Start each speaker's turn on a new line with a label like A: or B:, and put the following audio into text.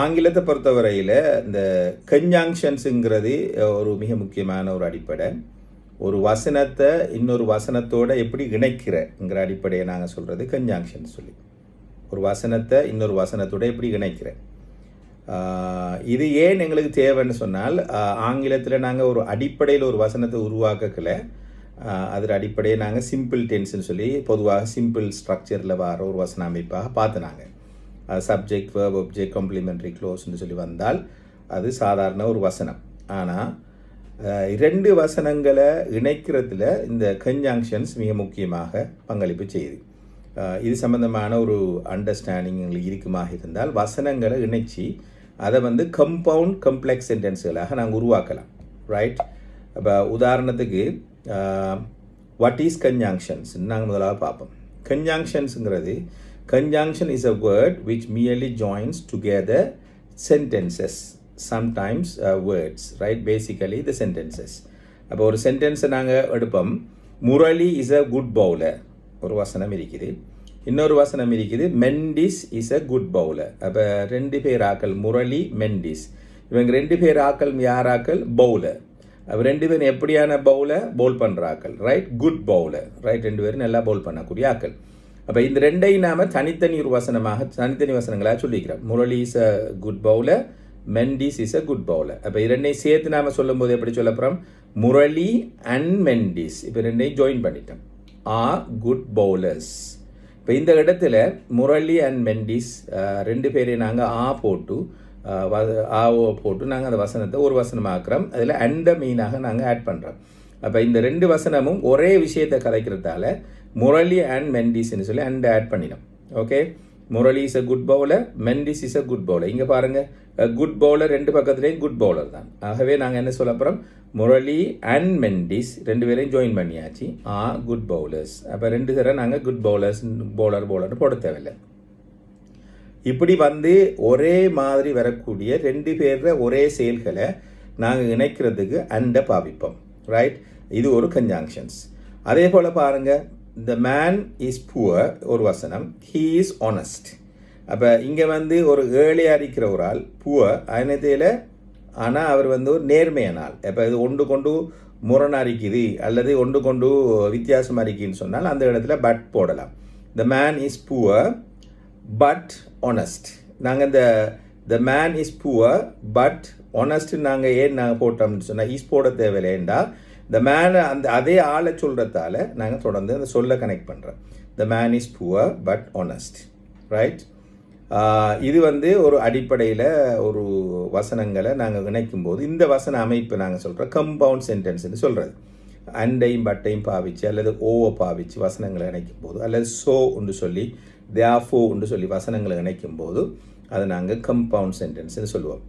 A: ஆங்கிலத்தை பொறுத்தவரையில் இந்த கன்ஜாங்ஷன்ஸுங்கிறது ஒரு மிக முக்கியமான ஒரு அடிப்படை. ஒரு வசனத்தை இன்னொரு வசனத்தோட எப்படி இணைக்கிறங்கிற அடிப்படையை நாங்கள் சொல்கிறது கன்ஜாங்ஷன் சொல்லி. ஒரு வசனத்தை இன்னொரு வசனத்தோட எப்படி இணைக்கிறேன். இது ஏன் எங்களுக்கு தேவைன்னு சொன்னால் ஆங்கிலத்தில் நாங்கள் ஒரு அடிப்படையில் ஒரு வசனத்தை உருவாக்கல அதில் அடிப்படையை நாங்கள் சிம்பிள் டென்ஸ்ன்னு சொல்லி பொதுவாக சிம்பிள் ஸ்ட்ரக்சரில் வர ஒரு வசன அமைப்பாக பார்த்துனாங்க சப்ஜெக்ட் வேர்ப் ஒப்ஜெக்ட் காம்ப்ளிமெண்ட்ரி க்ளோஸ்ன்னு சொல்லி வந்தால் அது சாதாரண ஒரு வசனம். ஆனால் இரண்டு வசனங்களை இணைக்கிறதுல இந்த கன்ஜாங்ஷன்ஸ் மிக முக்கியமாக பங்களிப்பு செய்யுது. இது சம்பந்தமான ஒரு அண்டர்ஸ்டாண்டிங் இருக்குமாக இருந்தால் வசனங்களை இணைச்சி அதை வந்து கம்பவுண்ட் கம்ப்ளெக்ஸ் சென்டென்ஸ்களாக நாங்கள் உருவாக்கலாம். ரைட் இப்போ உதாரணத்துக்கு வாட் இஸ் கன்ஜாங்ஷன்ஸ் நாங்கள் முதலாக பார்ப்போம். கன்ஜாங்ஷன்ஸுங்கிறது conjunction is a word which merely joins together sentences sometimes words right basically the sentences அப்போ ஒரு சென்டென்ஸை நாங்கள் எடுப்போம். Murali is a good bowler ஒரு வசனம் இருக்குது. இன்னொரு வசனம் இருக்குது. Mendis is a good bowler அப்போ ரெண்டு பேர் ஆக்கள் முரளி மெண்டிஸ் இவங்க ரெண்டு பேர் ஆக்கள் யாராக்கள்? பவுலர் அப்போ ரெண்டு பேரும் எப்படியான பவுலை பவுல் பண்ணுற ஆக்கள் ரைட் குட் பவுலர் ரைட் ரெண்டு பேரும் நல்லா பவுல் பண்ணக்கூடிய ஆக்கள். அப்போ இந்த ரெண்டையும் நாம் தனித்தனி ஒரு வசனமாக தனித்தனி வசனங்களாக சொல்லிக்கிறோம். Murali is a good bowler Mendis is a good bowler அப்போ இரண்டையும் சேர்த்து நாம சொல்லும்போது எப்படி சொல்ல போகிறோம் முரளி அண்ட் மெண்டிஸ் இப்போ ரெண்டையும் ஜாயின் பண்ணிட்டோம். ஆர் குட் பவுலர்ஸ் இப்போ இந்த இடத்துல முரளி அண்ட் மெண்டிஸ் ரெண்டு பேரையும் நாங்கள் ஆ போட்டு ஆவோ போட்டு நாங்கள் அந்த வசனத்தை ஒரு வசனமாக்குறோம் அதில் அண்ட மீனாக நாங்கள் ஆட் பண்ணுறோம் அப்போ இந்த ரெண்டு வசனமும் ஒரே விஷயத்தை கலைக்கிறதால முரளி அண்ட் மெண்டிஸ்ன்னு சொல்லி அண்ட் ஆட் பண்ணிடும் okay Murali is a good bowler Mendis is a good bowler இங்கே பாருங்கள் குட் பவுலர் ரெண்டு பக்கத்துலேயும் குட் பவுலர் தான். ஆகவே நாங்கள் என்ன சொல்ல போகிறோம் முரளி அண்ட் மெண்டிஸ் ரெண்டு பேரையும் ஜாயின் பண்ணியாச்சு. ஆ குட் பவுலர்ஸ் அப்போ ரெண்டு தடவை நாங்கள் குட் பவுலர்ஸ் பவுலர் பவுலர்னு போட தேவையில்லை. இப்படி வந்து ஒரே மாதிரி வரக்கூடிய ரெண்டு பேர்ற ஒரே செயல்களை நாங்கள் இணைக்கிறதுக்கு அண்டை பாவிப்போம். ரைட் இது ஒரு கன்ஜாங்ஷன்ஸ் அதே போல் பாருங்கள் த மேன் இஸ் புவர் ஒரு வசனம். ஹீ இஸ் ஆனஸ்ட் அப்போ இங்கே வந்து ஒரு ஏழையாக இருக்கிற ஒரு ஆள் புவர் அதனத்தையில் ஆனால் அவர் வந்து ஒரு நேர்மையான ஆள். இப்போ இது ஒன்று கொண்டு முரணாக இருக்குது அல்லது ஒன்று கொண்டு வித்தியாசமாக இருக்குன்னு சொன்னால் அந்த இடத்துல பட் போடலாம். The man is poor but honest. நாங்கள் இந்த the man is poor but honest நாங்கள் ஏன் நாங்கள் போட்டோம்னு சொன்னால் இஸ் போட தேவையில்லைண்டா த மேனை அந்த அதே ஆளை சொல்கிறதால நாங்கள் தொடர்ந்து அந்த சொல்ல கனெக்ட் பண்ணுறோம் the man is poor but honest right இது வந்து ஒரு அடிப்படையில் ஒரு வசனங்களை நாங்கள் இணைக்கும் போது இந்த வசன அமைப்பு நாங்கள் சொல்கிறோம் கம்பவுண்ட் சென்டென்ஸ்னு சொல்கிறது அண்டையும் பட்டையும் பாவிச்சு அல்லது ஓவை பாவிச்சு வசனங்களை இணைக்கும் போது அல்லது சோ ஒன்று சொல்லி தியாஃபோ ஒன்று சொல்லி வசனங்களை இணைக்கும் போது அதை நாங்கள் கம்பவுண்ட் சென்டென்ஸ்னு சொல்லுவோம்.